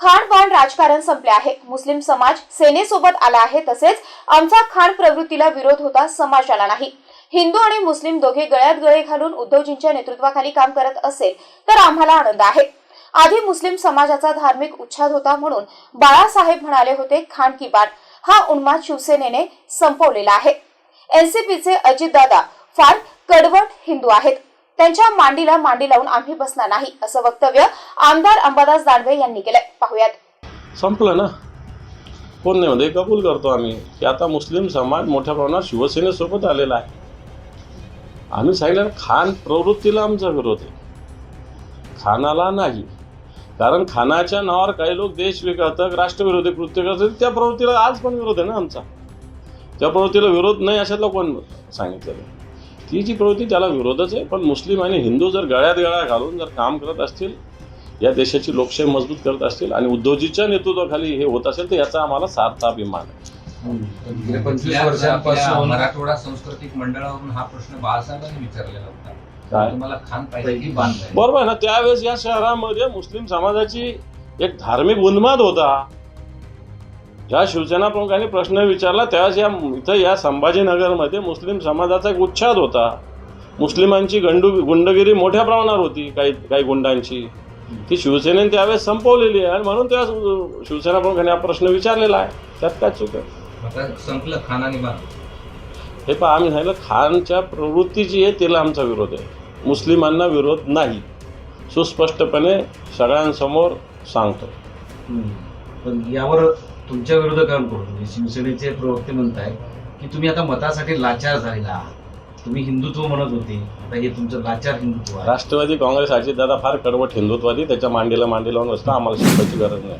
खाणबाण राजकारण संपले आहे. मुस्लिम समाज सेनेसोबत आला आहे तसेच आमचा खाण प्रवृत्तीला विरोध होता समाज आला नाही. हिंदू आणि मुस्लिम दोघे गळ्यात गळे घालून उद्धवजींच्या नेतृत्वाखाली काम करत असेल तर आम्हाला आनंद आहे. आधी मुस्लिम समाजाचा धार्मिक उच्छाद होता म्हणून बाळासाहेब म्हणाले होते खाण की बाण हा उन्माद शिवसेनेने संपवलेला आहे. एनसीपीचे अजितदादा फार कडवट हिंदू आहेत. त्यांच्या मांडीला मांडी लावून आम्ही बसणार नाही असं वक्तव्य आमदार अंबादास दानवे यांनी केलंय. पाहुयात. संपलं ना? कोण नाही मध्ये कबूल करतो आम्ही की आता मुस्लिम समाज मोठ्या प्रमाणात शिवसेनेसोबत आलेला आहे. आम्ही सांगितलं खान प्रवृत्तीला आमचा विरोध आहे. खानाला नाही. कारण खानाच्या नावावर काही लोक देश विघातक राष्ट्रविरोधी कृत्य करतात त्या प्रवृत्तीला आज पण विरोध आहे ना आमचा? त्या प्रवृत्तीला विरोध नाही अशातला कोण सांगितलेलं ती जी प्रवृत्ती त्याला विरोधच आहे. पण मुस्लिम आणि हिंदू जर गळ्यात गळ्या घालून जर काम करत असतील या देशाची लोकशाही मजबूत करत असतील आणि उद्धवजीच्या नेतृत्वाखाली हे होत असेल तर याचा आम्हाला सार्थ अभिमान आहे. मराठवाडा सांस्कृतिक मंडळावरून हा प्रश्न बाळासाहेबांनी विचारलेला होता. बरोबर आहे ना त्यावेळेस या शहरामध्ये मुस्लिम समाजाची एक धार्मिक उन्माद होता. ज्या शिवसेना प्रमुखांनी प्रश्न विचारला त्यावेळेस या इथं या संभाजीनगरमध्ये मुस्लिम समाजाचा एक उच्छाद होता. मुस्लिमांची गंडू गुंडगिरी मोठ्या प्रमाणावर होती काही काही गुंडांची. ती शिवसेनेने त्यावेळेस संपवलेली आहे आणि म्हणून त्या शिवसेना प्रमुखांनी हा प्रश्न विचारलेला आहे. त्यात काय चूक आहे? संपलं? खान आणि बांध हे पहा आम्ही सांगितलं खानच्या प्रवृत्ती जी आहे तिला आमचा विरोध आहे. मुस्लिमांना विरोध नाही. सुस्पष्टपणे सगळ्यांसमोर सांगतो. पण यावर तुमच्या विरोधकांकडून म्हणजे शिवसेनेचे प्रवक्ते म्हणताय की तुम्ही आता मतासाठी लाचार झालेला आहात. तुम्ही हिंदुत्व म्हणत होते. आता हे तुमचं लाचार हिंदुत्व आहे. राष्ट्रवादी काँग्रेस दादा फार कडवट हिंदुत्वादी त्याच्या मांडीला मांडी लावून असतं आम्हाला शिकवायची गरज नाही.